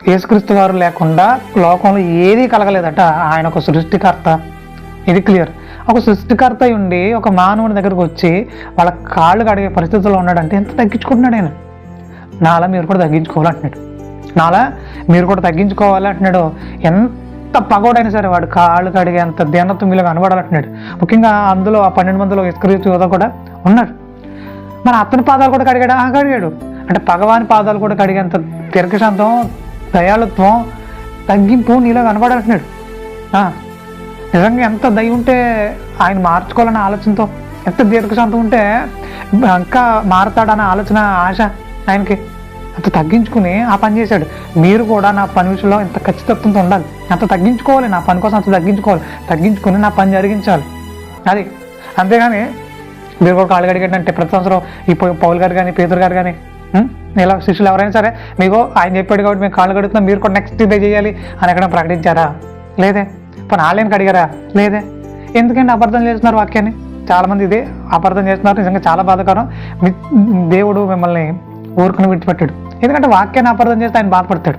యేసుక్రీస్తు వారు లేకుండా లోకంలో ఏదీ కలగలేదట. ఆయన ఒక సృష్టికర్త. ఇది క్లియర్. ఒక సృష్టికర్త ఉండి ఒక మానవుని దగ్గరకు వచ్చి వాళ్ళ కాళ్ళు కడిగే పరిస్థితుల్లో ఉన్నాడంటే ఎంత తగ్గించుకుంటున్నాడు ఆయన? నాలా మీరు కూడా తగ్గించుకోవాలంటున్నాడు. నాలా మీరు కూడా తగ్గించుకోవాలి అంటున్నాడు ఎంత పగోడైనా సరే వాడు కాళ్ళు కడిగే అంత దీనత్వం కనబడాలంటున్నాడు. ముఖ్యంగా అందులో ఆ పన్నెండు మందిలో యేసుక్రీస్తు యోధ కూడా ఉన్నాడు. మన అతని పాదాలు కూడా కడిగాడు? కడిగాడు. అంటే పగవాని పాదాలు కూడా కడిగేంత దీర్ఘశాంతం దయాళత్వం తగ్గింపు నీలో కనబడాలంటున్నాడు ఆ, నిజంగా ఎంత దయ ఉంటే ఆయన మార్చుకోవాలనే ఆలోచనతో ఎంత దీర్ఘశాంతం ఉంటే ఇంకా మారతాడన్న ఆలోచన ఆశ ఆయనకి. అంత తగ్గించుకుని ఆ పని చేశాడు. మీరు కూడా నా పని విషయంలో ఇంత ఖచ్చితత్వంతో ఉండాలి. అంత తగ్గించుకోవాలి నా పని కోసం అంత తగ్గించుకోవాలి. తగ్గించుకుని నా పని జరిగించాలి. అది. అంతేగాని మీరు కూడా కాళ్ళు కడిగంటే ప్రతి సంవత్సరం ఈ పౌల్ గారు కానీ పేదరు గారు కానీ ఇలా శిష్యులు ఎవరైనా సరే మీకు ఆయన చెప్పాడు కాబట్టి మేము కాళ్ళు కడుగుతున్నాం మీరు కూడా నెక్స్ట్ ఇదే చేయాలి అని ఎక్కడ ప్రకటించారా? లేదే. పని ఆలయానికి అడిగారా? లేదే. ఎందుకంటే అబద్ధం చేస్తున్నారు వాక్యాన్ని? చాలా మంది ఇదే అబద్ధం చేస్తున్నారు. నిజంగా చాలా బాధాకరం. దేవుడు మిమ్మల్ని ఊరుకుని విడిచిపెట్టాడు. ఎందుకంటే వాక్యాన్ని అబద్ధం చేస్తే ఆయన బాధపడతాడు.